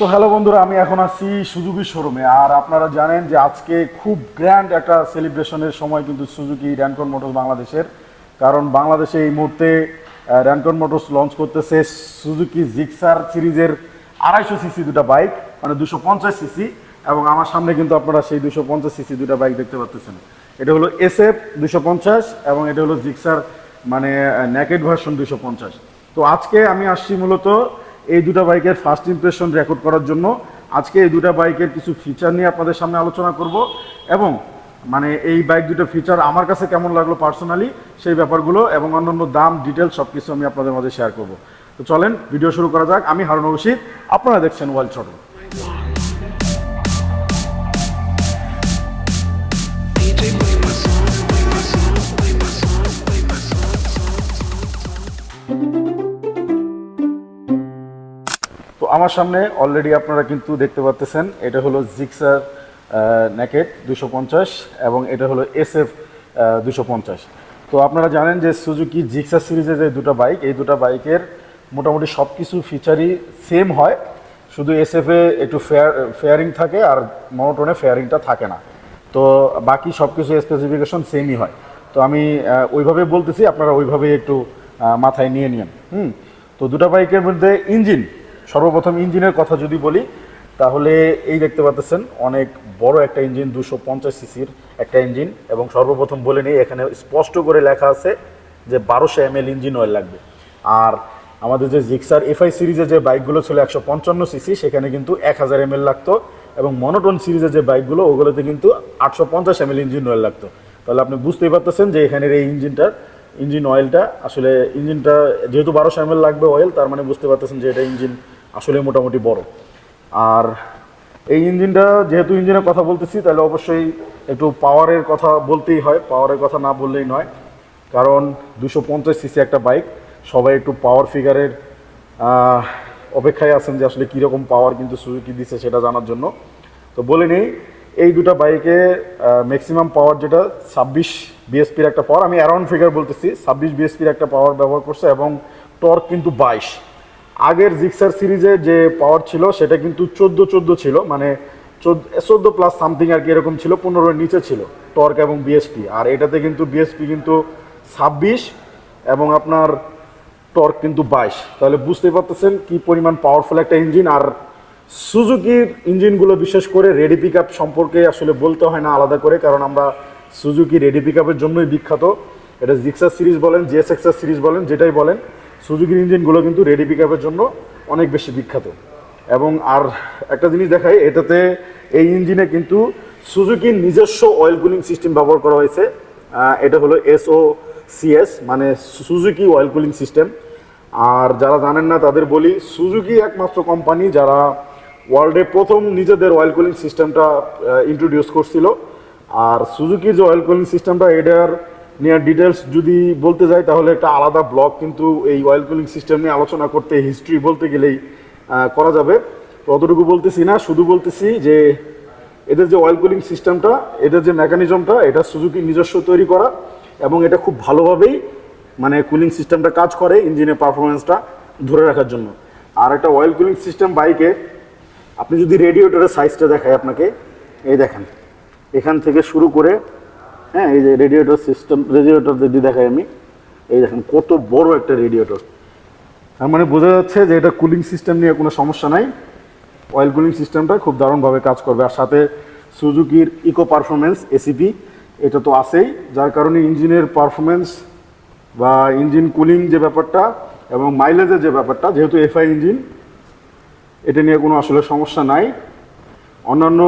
তো হ্যালো বন্ধুরা, আমি এখন আছি সুজুকি শোরুমে। আর আপনারা জানেন যে আজকে খুব গ্র্যান্ড একটা সেলিব্রেশনের সময় কিন্তু সুজুকি র্যানকন মোটরস বাংলাদেশের। কারণ বাংলাদেশে এই মুহূর্তে র্যানকন মোটরস লঞ্চ করতেছে সুজুকি জিক্সার সিরিজের আড়াইশো সিসি দুটো বাইক মানে দুশো পঞ্চাশ সিসি এবং আমার সামনে কিন্তু আপনারা সেই দুশো পঞ্চাশ সিসি দুটো বাইক দেখতে পাচ্ছেন এটা হলো এস এফ দুশো পঞ্চাশ এবং এটা হলো জিক্সার মানে ন্যাকেড ভার্সন দুশো পঞ্চাশ। তো আজকে আমি আসছি মূলত এই দুটা বাইকের ফার্স্ট ইমপ্রেশন রেকর্ড করার জন্য আজকে এই দুটা বাইকের কিছু ফিচার নিয়ে আপনাদের সামনে আলোচনা করব এবং মানে এই বাইক দুটো ফিচার আমার কাছে কেমন লাগল পার্সোনালি সেই ব্যাপারগুলো এবং অন্যান্য দাম ডিটেলস সব কিছু আমি আপনাদের মাঝে শেয়ার করব। তো চলেন ভিডিও শুরু করা যাক। আমি হারুন রশিদ, আপনারা দেখছেন ওয়ার্ল্ড ছোট আমার সামনে অলরেডি আপনারা কিন্তু দেখতে পাচ্ছেন এটা হলো জিক্সার নেকেট দুশো পঞ্চাশ এবং এটা হলো এস এফ দুশো পঞ্চাশ। তো আপনারা জানেন যে সুজুকি জিক্সার সিরিজের যে দুটো বাইক এই দুটো বাইকের মোটামুটি সব কিছু ফিচারই সেম হয়, শুধু এস এফে একটু ফেয়ার ফেয়ারিং থাকে আর মনোটনে ফেয়ারিংটা থাকে না। তো বাকি সব কিছু স্পেসিফিকেশন সেমই হয়। তো আমি ওইভাবে বলতেছি, আপনারা ওইভাবে একটু মাথায় নিয়ে নিন হুম, তো দুটো বাইকের মধ্যে ইঞ্জিন সর্বপ্রথম ইঞ্জিনের কথা যদি বলি, তাহলে এই দেখতে পাচ্ছেন অনেক বড় একটা ইঞ্জিন, দুশো পঞ্চাশ সিসির একটা ইঞ্জিন, এবং সর্বপ্রথম বলে নিই, এখানে স্পষ্ট করে লেখা আছে যে বারোশো এম ইঞ্জিন অয়েল লাগবে। আর আমাদের যে জিক্সার এফআই সিরিজে যে বাইকগুলো ছিল একশো পঞ্চান্ন সিসি, সেখানে কিন্তু এক হাজার এম লাগতো, এবং মনোটন সিরিজের যে বাইকগুলো, ওগুলোতে কিন্তু আটশো পঞ্চাশ এম ইঞ্জিন অয়েল লাগতো। তাহলে আপনি বুঝতেই পারতেছেন যে এখানের এই ইঞ্জিনটার ইঞ্জিন অয়েলটা আসলে ইঞ্জিনটা যেহেতু বারোশো এম লাগবে অয়েল তার মানে বুঝতে পারতেছেন যে এটা ইঞ্জিন আসলে মোটামুটি বড়। আর এই ইঞ্জিনটা যেহেতু ইঞ্জিনের কথা বলতেছি, তাহলে অবশ্যই একটু পাওয়ারের কথা বলতেই হয়। পাওয়ারের কথা না বললেই নয়। কারণ দুশো পঞ্চাশ সিসি একটা বাইক, সবাই একটু পাওয়ার ফিগারের অপেক্ষায় আছেন যে আসলে কীরকম পাওয়ার কিন্তু সুজুকি দিচ্ছে সেটা জানার জন্য। তো বলে নিই, এই দুটো বাইকে ম্যাক্সিমাম পাওয়ার যেটা ছাব্বিশ বিএসপির একটা পাওয়ার আমি অ্যারাউন্ড ফিগার বলতেছি, ছাব্বিশ বিএসপির একটা পাওয়ার ব্যবহার করছে এবং টর্ক কিন্তু বাইশ। আগের জিক্সার সিরিজে যে পাওয়ার ছিল, সেটা কিন্তু চোদ্দ চোদ্দ ছিল মানে চোদ্দ প্লাস সামথিং আর কি এরকম ছিল পনেরোর নিচে ছিল টর্ক এবং বিএসপি আর এটাতে কিন্তু বিএসপি কিন্তু ছাব্বিশ এবং আপনার টর্ক কিন্তু বাইশ। তাহলে বুঝতে পারতেছেন কি পরিমাণ পাওয়ারফুল একটা ইঞ্জিন আর সুজুকির ইঞ্জিনগুলো বিশেষ করে রেডি পিক সম্পর্কে আসলে বলতে হয় না আলাদা করে, কারণ আমরা সুজুকি রেডি পিক জন্যই বিখ্যাত। এটা জিক্সার সিরিজ বলেন জিএসএক্সার সিরিজ বলেন, যেটাই বলেন। সুজুকির ইঞ্জিনগুলো কিন্তু রেডি পিক জন্য অনেক বেশি বিখ্যাত। এবং আর একটা জিনিস দেখাই, এটাতে এই ইঞ্জিনে কিন্তু সুজুকির নিজস্ব অয়েল কুলিং সিস্টেম ব্যবহার করা হয়েছে। এটা হলো এসও সিএস মানে সুজুকি অয়েল কুলিং সিস্টেম আর যারা জানেন না, তাদের বলি, সুজুকি একমাত্র কোম্পানি যারা ওয়ার্ল্ডে প্রথম নিজেদের অয়েল কুলিং সিস্টেমটা ইন্ট্রোডিউস করছিল। আর সুজুকির যে অয়েল কুলিং সিস্টেমটা এটার নিয়ে ডিটেলস যদি বলতে যাই, তাহলে একটা আলাদা ব্লগ কিন্তু এই অয়েল কুলিং সিস্টেম নিয়ে আলোচনা করতে হিস্ট্রি বলতে গেলেই করা যাবে। তো অতটুকু বলতেছি না, শুধু বলতেছি যে এদের যে অয়েল কুলিং সিস্টেমটা এদের যে মেকানিজমটা এটা সুজুকি নিজস্ব তৈরি করা এবং এটা খুব ভালোভাবেই মানে কুলিং সিস্টেমটা কাজ করে ইঞ্জিনের পারফরমেন্সটা ধরে রাখার জন্য। আর একটা অয়েল কুলিং সিস্টেম বাইকে আপনি যদি রেডিয়েটরের সাইজটা দেখায় আপনাকে, এই দেখেন, এখান থেকে শুরু করে হ্যাঁ এই যে রেডিয়েটর সিস্টেম রেডিয়েটর যদি দেখাই আমি, এই দেখেন কত বড় একটা রেডিয়েটর তার মানে বোঝা যাচ্ছে যে এটা কুলিং সিস্টেম নিয়ে কোনো সমস্যা নাই। অয়েল কুলিং সিস্টেমটা খুব দারুণভাবে কাজ করবে। আর সাথে সুজুকির ইকো পারফরমেন্স এসিপি এটা তো আছেই। যার কারণে ইঞ্জিনের পারফরমেন্স বা ইঞ্জিন কুলিং যে ব্যাপারটা এবং মাইলেজের যে ব্যাপারটা, যেহেতু এফআই ইঞ্জিন এটা নিয়ে কোনো আসলে সমস্যা নাই। অন্যান্য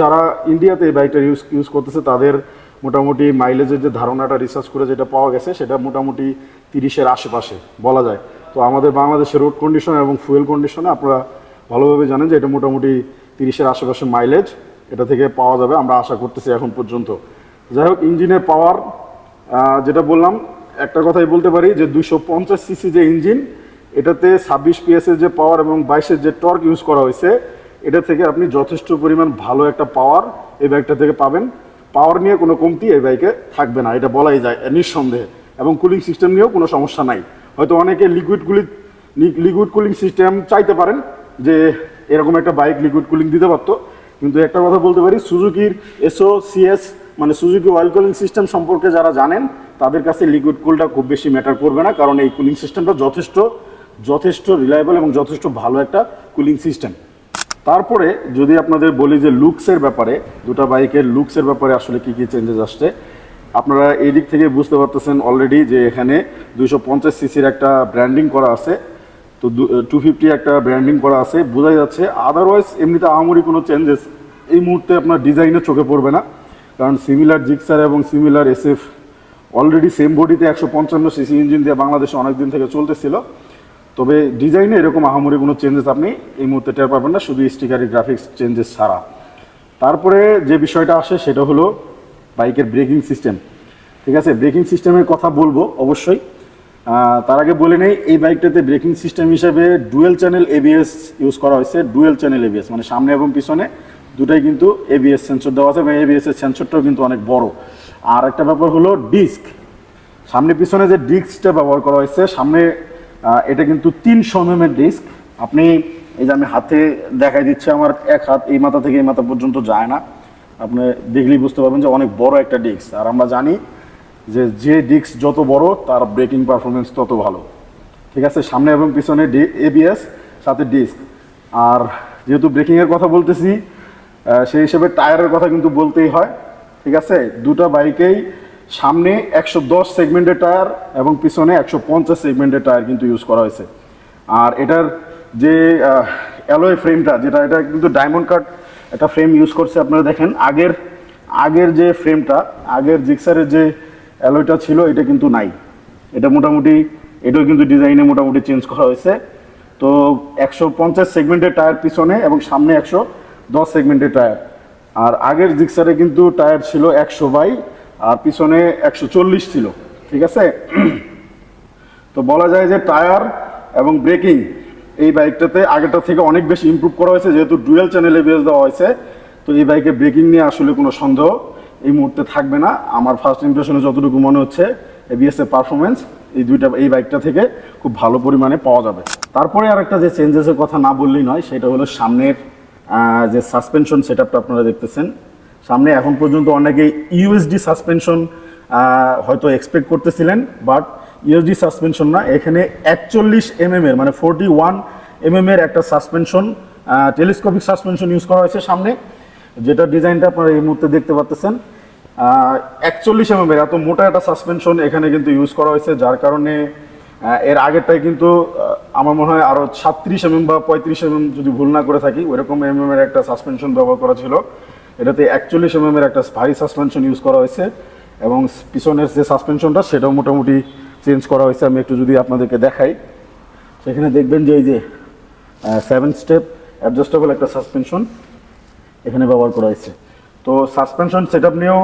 যারা ইন্ডিয়াতে এই বাইকটা ইউজ ইউজ করতেছে, তাদের মোটামুটি মাইলেজের যে ধারণাটা রিসার্চ করে যেটা পাওয়া গেছে, সেটা মোটামুটি তিরিশের আশেপাশে, বলা যায়। তো আমাদের বাংলাদেশের রোড কন্ডিশন এবং ফুয়েল কন্ডিশনে আপনারা ভালোভাবে জানেন যে এটা মোটামুটি তিরিশের আশেপাশে মাইলেজ এটা থেকে পাওয়া যাবে, আমরা আশা করতেছি এখন পর্যন্ত। যাই হোক, ইঞ্জিনের পাওয়ার যেটা বললাম, একটা কথাই বলতে পারি যে দুশো পঞ্চাশ সিসি যে ইঞ্জিন এটাতে ছাব্বিশ পিএসের যে পাওয়ার এবং বাইশের যে টর্ক ইউজ করা হয়েছে, এটা থেকে আপনি যথেষ্ট পরিমাণ ভালো একটা পাওয়ার এই বাইকটা থেকে পাবেন। পাওয়ার নিয়ে কোনো কমতি এই বাইকে থাকবে না, এটা বলাই যায় নিঃসন্দেহে। এবং কুলিং সিস্টেম নিয়েও কোনো সমস্যা নাই। হয়তো অনেকে liquid cooling liquid cooling system চাইতে পারেন যে এরকম একটা বাইক লিকুইড কুলিং দিতে পারতো। কিন্তু একটা কথা বলতে পারি, সুজুকির এসও সিএস মানে সুজুকি অয়েল কুলিং সিস্টেম সম্পর্কে যারা জানেন, তাদের কাছে লিকুইড কুলটা খুব বেশি ম্যাটার করবে না, কারণ এই কুলিং সিস্টেমটা যথেষ্ট যথেষ্ট রিলায়েবল এবং যথেষ্ট ভালো একটা কুলিং সিস্টেম। তারপরে যদি আপনাদের বলি যে লুকসের ব্যাপারে, দুটো বাইকের লুকসের ব্যাপারে আসলে কি কি চেঞ্জেস আসছে, আপনারা এই দিক থেকে বুঝতে পারতেছেন অলরেডি যে এখানে দুইশো পঞ্চাশ সিসির একটা ব্র্যান্ডিং করা আছে। তো টু ফিফটি একটা ব্র্যান্ডিং করা আছে। বোঝাই যাচ্ছে আদারওয়াইজ এমনিতে আহামরি কোনো চেঞ্জেস এই মুহূর্তে আপনার ডিজাইনে চোখে পড়বে না। কারণ সিমিলার জিক্সার এবং সিমিলার এসএফ অলরেডি সেম বডিতে একশো পঞ্চান্ন সিসি ইঞ্জিন দিয়ে বাংলাদেশে অনেক দিন থেকে চলতেছিল। তবে ডিজাইনে এরকম আহামরি কোনো চেঞ্জেস আপনি এই মুহূর্তে টের পাবেন না, শুধু স্টিকারি গ্রাফিক্স চেঞ্জেস ছাড়া। তারপরে যে বিষয়টা আসে সেটা হলো বাইকের ব্রেকিং সিস্টেম ঠিক আছে ব্রেকিং সিস্টেমের কথা বলব অবশ্যই। তার আগে বলে নেই, এই বাইকটাতে ব্রেকিং সিস্টেম হিসেবে ডুয়েল চ্যানেল এবিএস ইউজ করা হয়েছে ডুয়েল চ্যানেল এবিএস মানে সামনে এবং পিছনে। দুটাই কিন্তু এবিএস সেন্সর দেওয়া আছে এবং এবিএস এর সেন্সরটাও কিন্তু অনেক বড়। আর একটা ব্যাপার হলো ডিস্ক সামনে পিছনে যে ডিস্কটা ব্যবহার করা হয়েছে, সামনে এটা কিন্তু তিনশো এম এর ডিস্ক আপনি এই যে আমি হাতে দেখাই দিচ্ছি, আমার এক হাত এই মাথা থেকে এই মাথা পর্যন্ত যায় না। আপনি দেখলেই বুঝতে পারবেন যে অনেক বড় একটা ডিস্ক আর আমরা জানি যে যে ডিস্ক যত বড়, তার ব্রেকিং পারফরমেন্স তত ভালো। ঠিক আছে? সামনে এবং পিছনে ডি এবিএস সাথে ডিস্ক আর যেহেতু ব্রেকিংয়ের কথা বলতেছি সেই হিসেবে টায়ারের কথা কিন্তু বলতেই হয়। ঠিক আছে? দুটো বাইকেই সামনে একশো দশ সেগমেন্টের টায়ার এবং পিছনে একশো পঞ্চাশ সেগমেন্টের টায়ার কিন্তু ইউজ করা হয়েছে। আর এটার যে অ্যালয় ফ্রেমটা যেটা, এটা কিন্তু ডায়মন্ড কাট একটা ফ্রেম ইউজ করছে, আপনারা দেখেন। আগের আগের যে ফ্রেমটা আগের জিক্সারের যে অ্যালয়টা ছিল, এটা কিন্তু নাই। এটা মোটামুটি, এটাও কিন্তু ডিজাইনে মোটামুটি চেঞ্জ করা হয়েছে। তো একশো পঞ্চাশ সেগমেন্টের টায়ার পিছনে এবং সামনে একশো দশ সেগমেন্টের টায়ার আর আগের জিক্সারে কিন্তু টায়ার ছিল একশো বাই আর পিছনে একশো চল্লিশ ছিল, ঠিক আছে? তো বলা যায় যে টায়ার এবং ব্রেকিং এই বাইকটাতে আগেরটা থেকে অনেক বেশি ইমপ্রুভ করা হয়েছে, যেহেতু ডুয়েল চ্যানেলে বেস দেওয়া হয়েছে। তো এই বাইকে ব্রেকিং নিয়ে আসলে কোনো সন্দেহ এই মুহূর্তে থাকবে না। আমার ফার্স্ট ইমপ্রেশনে যতটুকু মনে হচ্ছে এবিএস এর পারফরমেন্স এই দুইটা, এই বাইকটা থেকে খুব ভালো পরিমাণে পাওয়া যাবে। তারপরে আর একটা যে চেঞ্জেসের কথা না বললেই নয়, সেটা হলো সামনের যে সাসপেনশন সেট আপনারা দেখতেছেন সামনে এখন পর্যন্ত অনেকে ইউএসডি সাসপেনশন হয়তো এক্সপেক্ট করতেছিলেন বাট ইউএসডি সাসপেনশন না, এখানে একচল্লিশ এমএম এর মানে ফোরটি ওয়ান এমএম এর একটা সাসপেনশন টেলিস্কোপিক সাসপেনশন ইউজ করা হয়েছে সামনে, যেটা ডিজাইনটা আপনারা এই মুহূর্তে দেখতে পাচ্তেছেন একচল্লিশ এমএম এর এত মোটা একটা সাসপেনশন এখানে কিন্তু ইউজ করা হয়েছে, যার কারণে এর আগেরটাই কিন্তু আমার মনে হয় আরও সাতত্রিশ এমএম বা পঁয়ত্রিশ এমএম যদি ভুল না করে থাকি, ওইরকম এমএম এর একটা সাসপেনশন ব্যবহার করা ছিল। এটাতে একচল্লিশ এমএম এর একটা ভারী সাসপেনশন ইউজ করা হয়েছে এবং পিছনের যে সাসপেনশনটা সেটাও মোটামুটি চেঞ্জ করা হয়েছে। আমি একটু যদি আপনাদেরকে দেখাই, সেখানে দেখবেন যে এই যে সেভেন স্টেপ অ্যাডজাস্টেবল একটা সাসপেনশন এখানে ব্যবহার করা হয়েছে। তো সাসপেনশন সেট আপ নিয়েও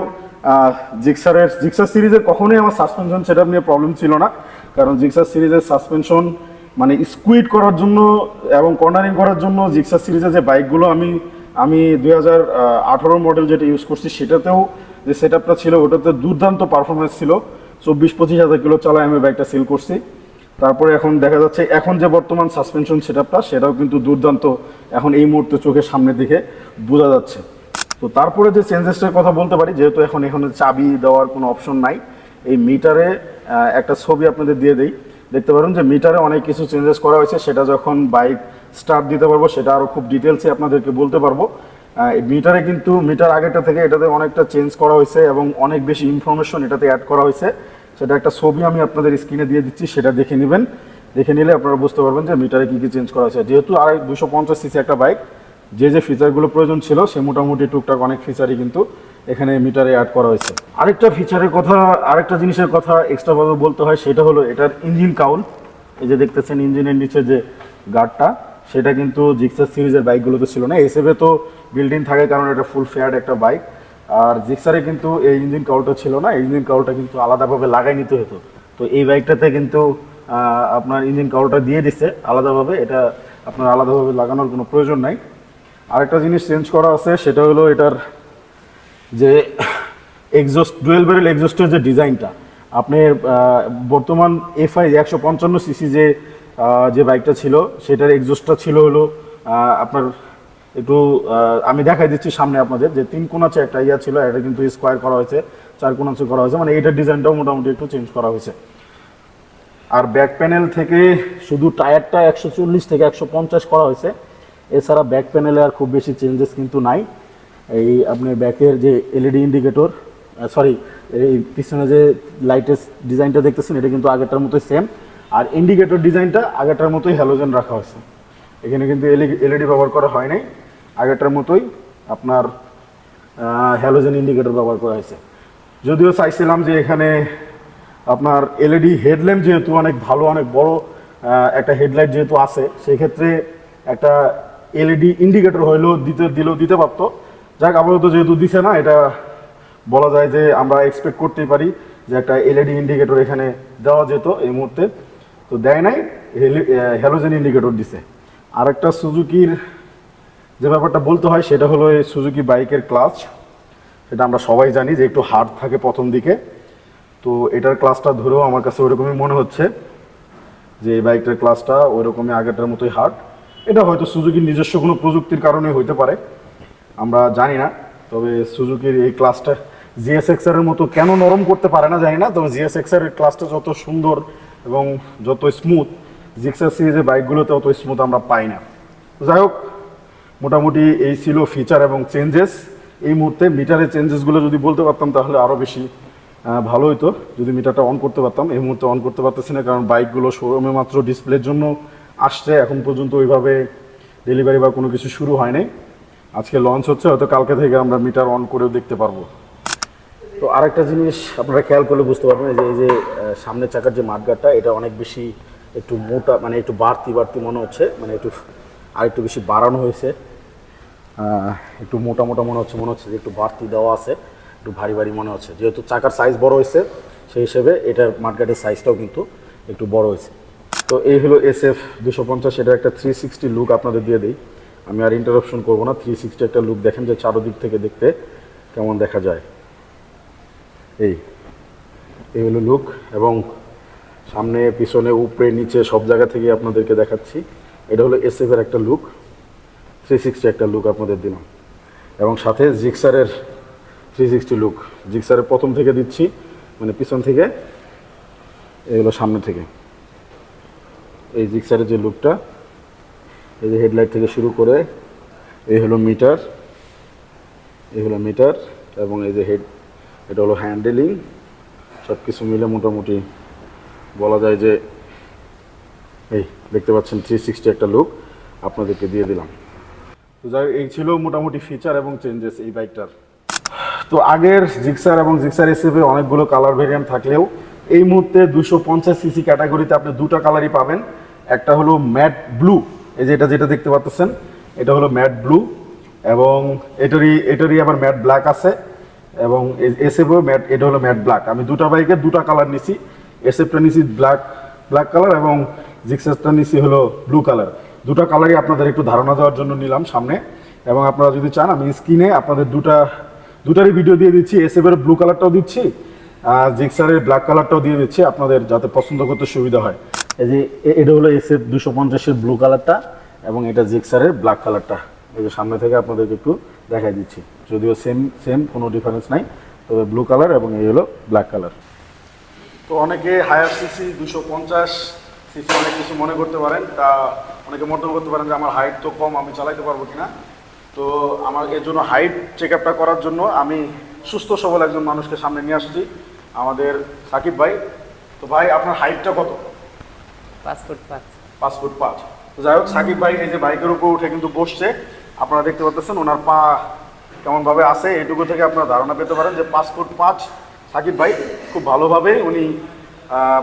জিক্সারের জিক্সার সিরিজের কখনোই আমার সাসপেনশন সেট আপ নিয়ে প্রবলেম ছিল না। কারণ জিক্সার সিরিজের সাসপেনশন মানে স্কুইড করার জন্য এবং কর্নারিং করার জন্য জিক্সার সিরিজের যে বাইকগুলো আমি আমি দুই হাজার আঠারো মডেল যেটা ইউজ করছি, সেটাতেও যে সেট আপটা ছিল, ওটাতে দুর্দান্ত পারফরমেন্স ছিল। চব্বিশ পঁচিশ হাজার কিলো চালায় আমি বাইকটা সেল করছি। তারপরে এখন দেখা যাচ্ছে, এখন যে বর্তমান সাসপেনশন সেটআপটা সেটাও কিন্তু দুর্দান্ত এখন এই মুহূর্তে চোখের সামনের দিকে বোঝা যাচ্ছে। তো তারপরে যে চেঞ্জেসটার কথা বলতে পারি, যেহেতু এখন এখানে চাবি দেওয়ার কোনো অপশন নাই, এই মিটারে একটা ছবি আপনাদের দিয়ে দেই। দেখতে পারেন যে মিটারে অনেক কিছু চেঞ্জেস করা হয়েছে। সেটা যখন বাইক স্টার্ট দিতে পারব, সেটা আরও খুব ডিটেলসে আপনাদেরকে বলতে পারব। মিটারে কিন্তু মিটার আগেরটা থেকে এটাতে অনেকটা চেঞ্জ করা হয়েছে এবং অনেক বেশি ইনফরমেশন এটাতে অ্যাড করা হয়েছে। সেটা একটা ছবি আমি আপনাদের স্ক্রিনে দিয়ে দিচ্ছি, সেটা দেখে নেবেন। দেখে নিলে আপনারা বুঝতে পারবেন যে মিটারে কী কী চেঞ্জ করা হয়েছে। যেহেতু আর দুশো পঞ্চাশ সিসি একটা বাইক যে যে ফিচারগুলো প্রয়োজন ছিল, সে মোটামুটি টুকটাক অনেক ফিচারই কিন্তু এখানে মিটারে অ্যাড করা হয়েছে। আরেকটা ফিচারের কথা, আরেকটা জিনিসের কথা এক্সট্রাভাবে বলতে হয়, সেটা হলো এটার ইঞ্জিন কাউল এই যে দেখতেছেন ইঞ্জিনের নিচে যে গার্ডটা সেটা কিন্তু জিক্সার সিরিজের বাইকগুলোতে ছিল না। এসএফে তো বিল্ডিং থাকে কারণ এটা ফুল ফেয়ার একটা বাইক আর জিক্সারে কিন্তু এই ইঞ্জিন কাউলটা ছিল না ইঞ্জিন কাউলটা কিন্তু আলাদাভাবে লাগাই নিতে হতো। তো এই বাইকটাতে কিন্তু আপনার ইঞ্জিন কাউলটা দিয়ে দিচ্ছে আলাদাভাবে। এটা আপনার আলাদাভাবে লাগানোর কোনো প্রয়োজন নাই। আরেকটা জিনিস চেঞ্জ করা আছে, সেটা হলো এটার যে এক্সস্ট ডুয়েল ব্যারেল এক্সস্টের যে ডিজাইনটা আপনি বর্তমান এফআই একশো পঞ্চান্ন সিসি যে যে বাইকটা ছিল, সেটার এক্সস্টটা ছিল হলো আপনার একটু আমি দেখাই দিচ্ছি সামনে আপনাদের যে তিন কোনাচে একটা ইয়া ছিল, এটা কিন্তু স্কোয়ার করা হয়েছে, চার কোনাচে করা হয়েছে মানে এইটার ডিজাইনটাও মোটামুটি একটু চেঞ্জ করা হয়েছে। আর ব্যাক প্যানেল থেকে শুধু টায়ারটা একশো চল্লিশ থেকে একশো পঞ্চাশ করা হয়েছে, এছাড়া ব্যাক প্যানেলে আর খুব বেশি চেঞ্জেস কিন্তু নাই। এই আপনি ব্যাকের যে এলইডি ইন্ডিকেটর সরি এই পিছনে যে লাইটের ডিজাইনটা দেখতেছেন, এটা কিন্তু আগেরটার মতোই সেম আর ইন্ডিকেটর ডিজাইনটা আগেরটার মতোই হ্যালোজেন রাখা হয়েছে। এখানে কিন্তু এলইডি ব্যবহার করা হয় নাই। আগেরটার মতোই আপনার হ্যালোজেন ইন্ডিকেটর ব্যবহার করা হয়েছে। যদিও চাইছিলাম যে এখানে আপনার এলইডি হেডল্যাম্প যেহেতু অনেক ভালো, অনেক বড় একটা হেডলাইট যেহেতু আছে সেই ক্ষেত্রে একটা এলইডি ইন্ডিকেটর হইলেও দিতে, দিলেও দিতে পারতো। যাক, আপাতত যেহেতু দিছে না, এটা বলা যায় যে আমরা এক্সপেক্ট করতেই পারি যে একটা এলইডি ইন্ডিকেটর এখানে দেওয়া যেত এই মুহূর্তে। তো দেয় নাই হ্যালোজেন ইন্ডিকেটর দিছে। আর একটা সুজুকির যে ব্যাপারটা বলতে হয়, সেটা হলো এই সুজুকি বাইকের ক্লাচ। সেটা আমরা সবাই জানি যে একটু হার্ড থাকে প্রথম দিকে। তো এটার ক্লাসটা ধরেও আমার কাছে ওরকমই মনে হচ্ছে যে এই বাইকটার ক্লাসটা ওইরকমই আগেরটার মতোই হার্ড। এটা হয়তো সুজুকির নিজস্ব কোনো প্রযুক্তির কারণে হইতে পারে, আমরা জানি না। তবে সুজুকির এই ক্লাসটা জিএসএক্স এর মতো কেন নরম করতে পারে না জানি না, তবে জিএসএক্স এর ক্লাসটা যত সুন্দর এবং যত স্মুথ জিক্সার সিরিজের বাইকগুলোতে অত স্মুথ আমরা পাই না। যাই হোক, মোটামুটি এই ছিল ফিচার এবং চেঞ্জেস এই মুহূর্তে মিটারের চেঞ্জেসগুলো যদি বলতে পারতাম, তাহলে আরও বেশি ভালো হতো যদি মিটারটা অন করতে পারতাম, এই মুহূর্তে অন করতে পারতেছি না, কারণ বাইকগুলো শোরুমে মাত্র ডিসপ্লের জন্য আসছে। এখন পর্যন্ত ওইভাবে ডেলিভারি বা কোনো কিছু শুরু হয়নি আজকে লঞ্চ হচ্ছে, হয়তো কালকে থেকে আমরা মিটার অন করেও দেখতে পারব। তো আরেকটা জিনিস আপনারা খেয়াল করলে বুঝতে পারবেন যে এই যে সামনের চাকার যে মাঠগাটটা, এটা অনেক বেশি একটু মোটা মানে একটু বাড়তি বাড়তি মনে হচ্ছে মানে একটু আর একটু বেশি বাড়ানো হয়েছে। একটু মোটা মোটা মনে হচ্ছে মনে হচ্ছে যে একটু বাড়তি দেওয়া আছে, একটু ভারী ভারী মনে হচ্ছে। যেহেতু চাকার সাইজ বড় হয়েছে, সেই হিসেবে এটার মাঠগাটের সাইজটাও কিন্তু একটু বড় হয়েছে। তো এই হলো এস এফ দুশো পঞ্চাশ, এটা একটা থ্রি সিক্সটি লুক আপনাদের দিয়ে দিই। আমি আর ইন্টারাপশন করব না থ্রি সিক্সটি একটা লুক দেখেন যে চারোদিক থেকে দেখতে কেমন দেখা যায়। এই এই হলো লুক এবং সামনে, পিছনে, উপরে, নিচে সব জায়গা থেকে আপনাদেরকে দেখাচ্ছি। এটা হলো এস এর একটা লুক থ্রি সিক্সটি একটা লুক আপনাদের দিলাম। এবং সাথে জিক্সারের থ্রি সিক্সটি লুক জিক্সারের প্রথম থেকে দিচ্ছি মানে পিছন থেকে এগুলো সামনে থেকে। এই জিক্সারের যে লুকটা এই যে হেডলাইট থেকে শুরু করে, এই হলো মিটার এই হলো মিটার এবং এই যে হেড এটা হলো হ্যান্ডেলিং সব কিছু মিলে মোটামুটি বলা যায় যে, এই দেখতে পাচ্ছেন থ্রি সিক্সটি একটা লুক আপনাদেরকে দিয়ে দিলাম। তো যাই এই ছিল মোটামুটি ফিচার এবং চেঞ্জেস এই বাইকটার তো আগের জিক্সার এবং জিক্সার হিসেবে অনেকগুলো কালার ভেরিয়েন্ট থাকলেও এই মুহূর্তে দুশো পঞ্চাশ সিসি ক্যাটাগরিতে আপনি দুটো কালারই পাবেন। একটা হলো ম্যাট ব্লু এই যে এটা যেটা দেখতে পাচ্ছেন, এটা হলো ম্যাট ব্লু এবং এটারই এটারই আবার ম্যাট ব্ল্যাক আছে। এবং এসএফও ম্যাট এটা হলো ম্যাট ব্ল্যাক আমি দুটো বাইকে দুটো কালার নিছি। এসএফটা নিছি ব্ল্যাক ব্ল্যাক কালার এবং জিক্সাসটা নিছি হলো ব্লু কালার দুটো কালারই আপনাদের একটু ধারণা দেওয়ার জন্য নিলাম সামনে। এবং আপনারা যদি চান, আমি স্ক্রিনে আপনাদের দুটা, দুটারই ভিডিও দিয়ে দিচ্ছি। এসএফ এর ব্লু কালারটাও দিচ্ছি, আর জিক্সারের ব্ল্যাক কালারটাও দিয়ে দিচ্ছি আপনাদের যাতে পছন্দ করতে সুবিধা হয়। এই যে এটা হলো এসএফ দুশো পঞ্চাশের ব্লু কালারটা এবং এটা জিক্সারের ব্ল্যাক কালারটা এই যে সামনে থেকে আপনাদেরকে একটু দেখাই দিচ্ছি। যদিও সেম সেম কোনো ডিফারেন্স নাই। তবে ব্লু কালার এবং এই হলো ব্ল্যাক কালার তো অনেকে হায়ার সিসি দুশো পঞ্চাশ সিসি অনেক কিছু মনে করতে পারেন। তা অনেকে মন্তব্য করতে পারেন যে আমার হাইট তো কম আমি চালাইতে পারব কিনা? তো আমার এর জন্য হাইট চেক আপটা করার জন্য আমি সুস্থ সবল একজন মানুষকে সামনে নিয়ে আসছি আমাদের সাকিব ভাই। তো ভাই আপনার হাইটটা কত? পাঁচ ফুট পাঁচ। পাঁচ ফুট পাঁচ। তো যাই হোক সাকিব ভাই এই যে বাইকের উপর উঠে কিন্তু বসছে। আপনারা দেখতে পাচ্ছেন ওনার পা কেমনভাবে আছে এটুকু থেকে আপনারা ধারণা পেতে পারেন যে পাঁচ ফুট পাঁচ সাকিব ভাই খুব ভালোভাবে উনি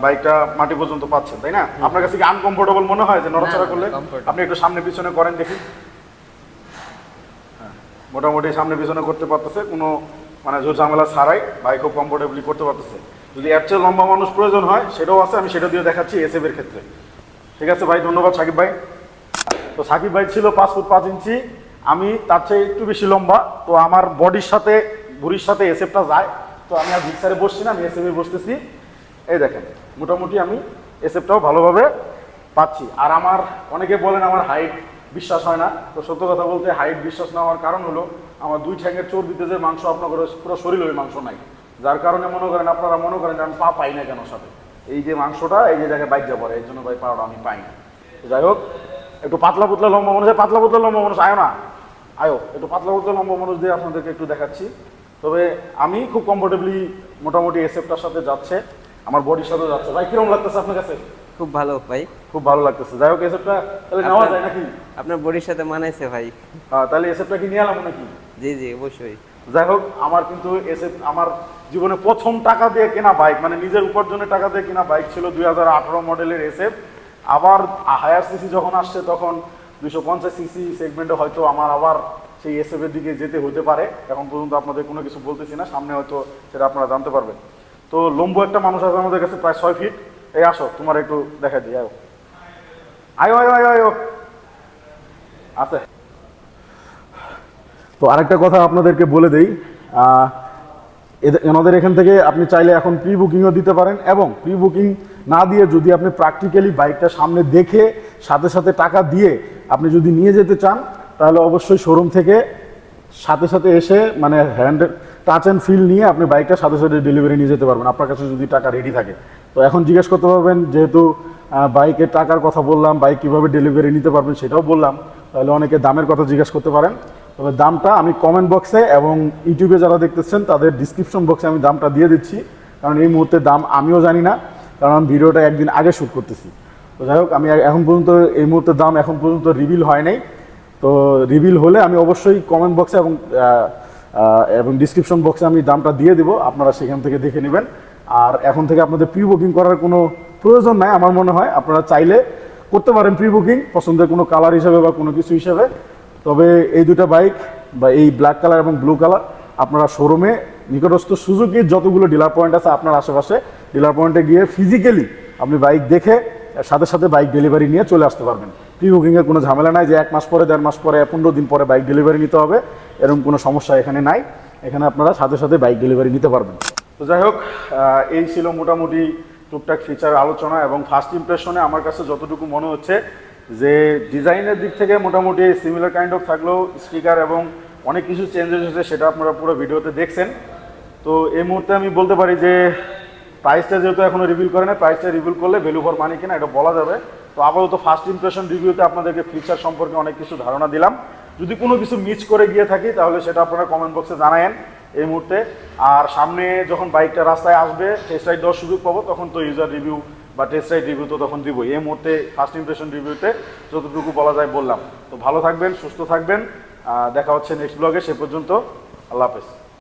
বাইকটা মাটি পর্যন্ত পাচ্ছেন তাই না? আপনার কাছে কি আনকমফোর্টেবল মনে হয় যে নড়াচড়া করলে? আপনি একটু সামনে পিছনে করেন দেখি। হ্যাঁ, মোটামুটি সামনে পিছনে করতে পারতেছে কোনো মানে জোর ঝামেলা ছাড়াই বাইক খুব কমফোর্টেবলি করতে পারতেছে। যদি এর চেয়ে লম্বা মানুষ প্রয়োজন হয় সেটাও আছে আমি সেটা দিয়ে দেখাচ্ছি এসএফ এর ক্ষেত্রে। ঠিক আছে ভাই ধন্যবাদ সাকিব ভাই। তো সাকিব ভাই ছিল পাঁচ ফুট পাঁচ ইঞ্চি আমি তার চেয়ে একটু বেশি লম্বা, তো আমার বডির সাথে, বুড়ির সাথে এসএফটা যায়, তো আমি আর ভিক্সারে বসছি না, আমি এসএফে বসতেছি। এই দেখেন, মোটামুটি আমি এসএফটাও ভালোভাবে পাচ্ছি। আর আমার, অনেকে বলেন আমার হাইট বিশ্বাস হয় না, তো সত্য কথা বলতে হাইট বিশ্বাস না হওয়ার কারণ হলো, আমার দুই ঠ্যাঙের চর্বিতে যে মাংস আপনার পুরো শরীর ওই মাংস নাই। যার কারণে মনে করেন আপনারা মনে করেন যে আমি পা পাই না কেন সাথে। এই যে মাংসটা, এই যে জায়গায় বাইক যাব এই জন্য ভাই পাওয়াটা আমি পাই না। যাই হোক একটু পাতলা পুতলা লম্বা মানুষ পাতলা পুতলা লম্বা মানুষ আয়ো না। আয়ো একটু পাতলা পুতলা লম্বা মানুষ দিয়ে আপনাদেরকে একটু দেখাচ্ছি। তবে আমি খুব কমফোর্টেবলি মোটামুটি এসএফটার সাথে যাচ্ছে আমার বডির সাথে যাচ্ছে। ভাই কীরকম লাগতেছে আপনার কাছে? খুব ভালো ভাই। খুব ভালো লাগতেছে। যাই হোক এসএফটা তাহলে নেওয়া যায় নাকি? আপনার বডির সাথে মানাইছে ভাই। আহ, তাহলে এসএফটা কি নিয়ে এলাম নাকি? জি জি অবশ্যই। যাই হোক আমার কিন্তু এসএফ আমার জীবনে প্রথম টাকা দিয়ে কেনা বাইক মানে নিজের উপার্জনের টাকা দিয়ে কেনা বাইক ছিল দুই হাজার আঠারো মডেলের এসএফ আবার হায়ার সিসি যখন আসছে, তখন দুশো পঞ্চাশ সিসি সেগমেন্টে হয়তো আমার আবার সেই এসএফ এর দিকে যেতে হতে পারে। এখন পর্যন্ত আপনাদের কোনো কিছু বলতেছি না, সামনে হয়তো সেটা আপনারা জানতে পারবেন। তো লম্বু একটা মানুষ আছে আমাদের কাছে, প্রায় ছয় ফিট এই আসো, তোমার একটু দেখা দিই আয়ো। আয়ো আয়ো আয়ো আয়ো। আছে। তো আরেকটা কথা আপনাদেরকে বলে দেই এদের- এনাদের এখান থেকে আপনি চাইলে এখন প্রি বুকিংও দিতে পারেন এবং প্রি বুকিং না দিয়ে যদি আপনি প্র্যাকটিক্যালি বাইকটা সামনে দেখে সাথে সাথে টাকা দিয়ে আপনি যদি নিয়ে যেতে চান, তাহলে অবশ্যই শোরুম থেকে সাথে সাথে এসে মানে হ্যান্ড টাচ অ্যান্ড ফিল নিয়ে আপনি বাইকটা সাথে সাথে ডেলিভারি নিয়ে যেতে পারবেন। আপনার কাছে যদি টাকা রেডি থাকে। তো এখন জিজ্ঞেস করতে পারবেন, যেহেতু বাইকের টাকার কথা বললাম বাইক কীভাবে ডেলিভারি নিতে পারবেন সেটাও বললাম, তাহলে অনেকে দামের কথা জিজ্ঞেস করতে পারেন। তবে দামটা আমি কমেন্ট বক্সে এবং ইউটিউবে যারা দেখতেছেন, তাদের ডিসক্রিপশন বক্সে আমি দামটা দিয়ে দিচ্ছি। কারণ এই মুহূর্তে দাম আমিও জানি না, কারণ আমি ভিডিওটা একদিন আগে শ্যুট করতেছি। তো যাই হোক, আমি এখন পর্যন্ত এই মুহূর্তে দাম এখন পর্যন্ত রিভিল হয় নাই। তো রিভিল হলে আমি অবশ্যই কমেন্ট বক্সে এবং এবং ডিসক্রিপশন বক্সে আমি দামটা দিয়ে দিব। আপনারা সেখান থেকে দেখে নেবেন। আর এখন থেকে আপনাদের প্রি বুকিং করার কোনো প্রয়োজন নাই, আমার মনে হয়। আপনারা চাইলে করতে পারেন প্রি বুকিং পছন্দের কোনো কালার হিসাবে বা কোনো কিছু হিসেবে। তবে এই দুটো বাইক বা এই ব্ল্যাক কালার এবং ব্লু কালার আপনারা শোরুমে নিকটস্থ সুজুকির যতগুলো ডিলার পয়েন্ট আছে আপনার আশেপাশে ডিলার পয়েন্টে গিয়ে ফিজিক্যালি আপনি বাইক দেখে, সাথে সাথে বাইক ডেলিভারি নিয়ে চলে আসতে পারবেন। প্রি বুকিংয়ের কোনো ঝামেলা নাই যে এক মাস পরে, দেড় মাস পরে, পনেরো দিন পরে বাইক ডেলিভারি নিতে হবে, এরকম কোনো সমস্যা এখানে নাই। এখানে আপনারা সাথে সাথে বাইক ডেলিভারি নিতে পারবেন। তো যাই হোক এই ছিল মোটামুটি টুকটাক ফিচার আলোচনা এবং ফার্স্ট ইমপ্রেশনে আমার কাছে যতটুকু মনে হচ্ছে যে ডিজাইনের দিক থেকে মোটামুটি সিমিলার কাইন্ড অফ থাকলেও স্টিকার এবং অনেক কিছু চেঞ্জেস হয়েছে সেটা আপনারা পুরো ভিডিওতে দেখছেন। তো এই মুহূর্তে আমি বলতে পারি যে প্রাইসটা যেহেতু এখনও রিভিল করে না প্রাইসটা রিভিল করলে ভ্যালু ফর মানি কিনা এটা বলা যাবে। তো আপাতত ফার্স্ট ইমপ্রেশন রিভিউতে আপনাদেরকে ফিচার সম্পর্কে অনেক কিছু ধারণা দিলাম। যদি কোনো কিছু মিস করে গিয়ে থাকি, তাহলে সেটা আপনারা কমেন্ট বক্সে জানায়েন এই মুহূর্তে। আর সামনে যখন বাইকটা রাস্তায় আসবে টেস্ট রাইড দেওয়ার সুযোগ পাবো, তখন তো ইউজার রিভিউ বা টেস্ট রাইড রিভিউ তো তখন দিবই। এই মুহূর্তে ফার্স্ট ইমপ্রেশন রিভিউতে যতটুকু বলা যায় বললাম। তো ভালো থাকবেন, সুস্থ থাকবেন। দেখা হচ্ছে নেক্সট ব্লগে সে পর্যন্ত আল্লাহ হাফেজ।